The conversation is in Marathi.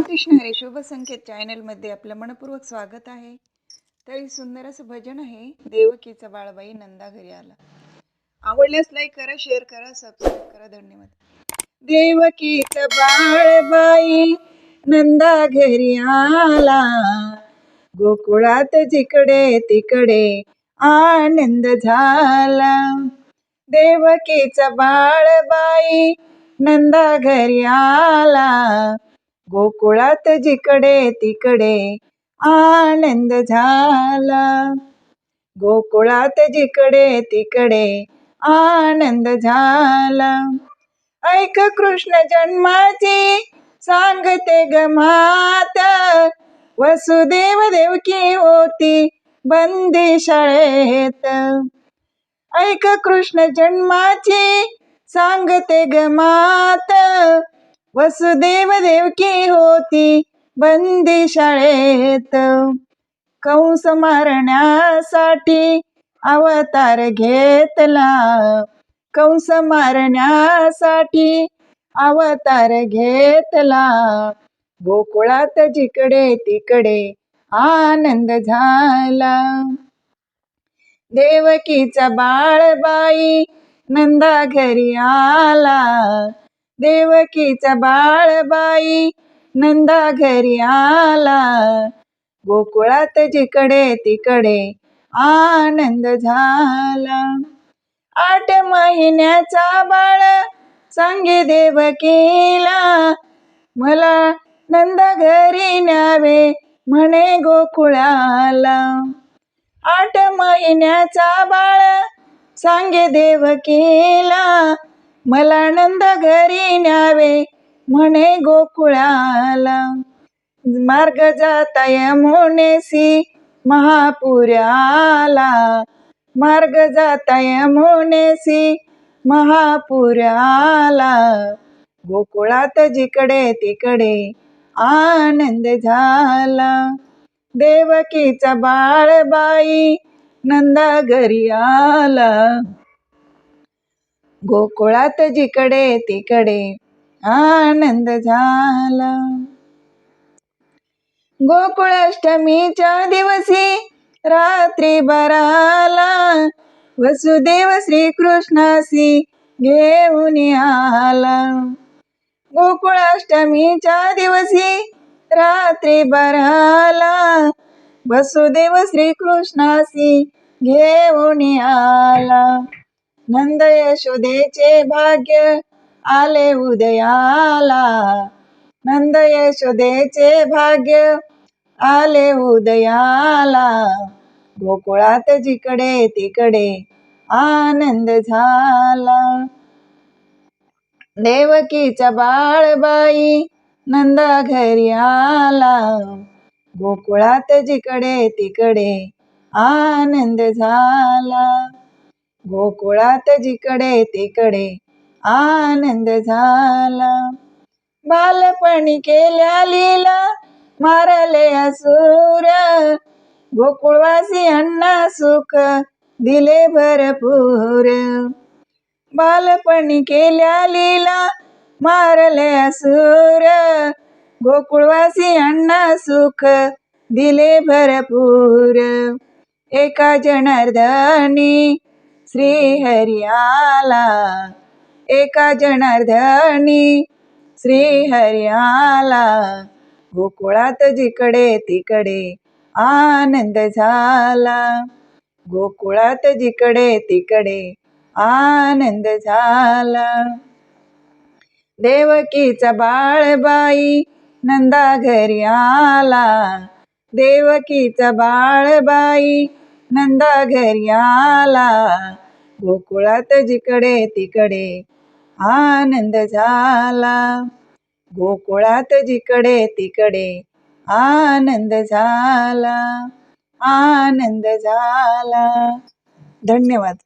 रामकृष्ण हरे शुभ संकेत चॅनलमध्ये आपलं मनपूर्वक स्वागत आहे. तरी सुंदर असं भजन आहे देवकीचा बाळबाई नंदा घरी आला. आवडल्यास लाईक करा शेअर करा सबस्क्राईब करा धन्यवाद. देवकीचा बाळबाई नंदा घरी आला. गोकुळात जिकडे तिकडे आनंद झाला. देवकीचा बाळबाई नंदा घरी आला. गोकुळात जिकडे तिकडे आनंद झाला. गोकुळात जिकडे तिकडे आनंद झाला. ऐक कृष्ण जन्माची सांगते गमात वसुदेव देवकी होती बंदी शाळेत. ऐक कृष्ण जन्माची सांगते गमात वसुदेव देवकी होती बंदी शाळेत. कंस मारण्यासाठी अवतार घेतला. कंस मारण्यासाठी अवतार घेतला. गोकुळात जिकडे तिकडे आनंद झाला. देवकीचा बाळबाई नंदा घरी आला. देवकीचा बाळबाई नंदा घरी आला. गोकुळात जिकडे तिकडे आनंद झाला. आठ महिन्याचा बाळ सांगे देवकीला. मला नंदा घरी न्यावे म्हणे गोकुळाला. आठ महिन्याचा बाळ सांगे देवकीला. मला नंद घरी न्यावे म्हणे गोकुळाला. मार्ग जाता यमुनेसी महापुराला मार्ग जाता यमुनेसी महापुराला गोकुळात जिकडे तिकडे आनंद झाला. देवकीचा बाळबाई नंदा घरी आला. गोकुळात जिकडे तिकडे आनंद झाला. गोकुळाष्टमीच्या दिवशी रात्री बराला वसुदेव श्रीकृष्णासी घेऊन आला. गोकुळाष्टमीच्या दिवशी रात्री बराला वसुदेव श्रीकृष्णासी घेऊन आला. नंद यशोदेचे भाग्य आले उदयाला. नंद यशोदेचे भाग्य आले उदयाला. गोकुळात जिकडे तिकडे आनंद झाला. देवकीचा बाळबाई नंदा घरी आला. गोकुळात जिकडे तिकडे आनंद झाला. गोकुळात जिकडे तिकडे आनंद झाला. बालपणी केल्या लीला मारले असुर. गोकुळवासी अण्णा सुख दिले भरपूर. बालपणी केल्या लीला मारले असुर. गोकुळवासी अण्णा सुख दिले भरपूर. एका जनार्दनी श्रीहरियाला. आला एका जनार्दनी श्रीहरियाला. आला गोकुळात जिकडे तिकडे आनंद झाला. गोकुळात जिकडे तिकडे आनंद झाला. देवकीचा बाळबाई नंदा घरी आला. देवकीचा बाळबाई नंदा घरी आला गोकुळात जिकडे तिकडे आनंद झाला. गोकुळात जिकडे तिकडे आनंद झाला. आनंद झाला. धन्यवाद.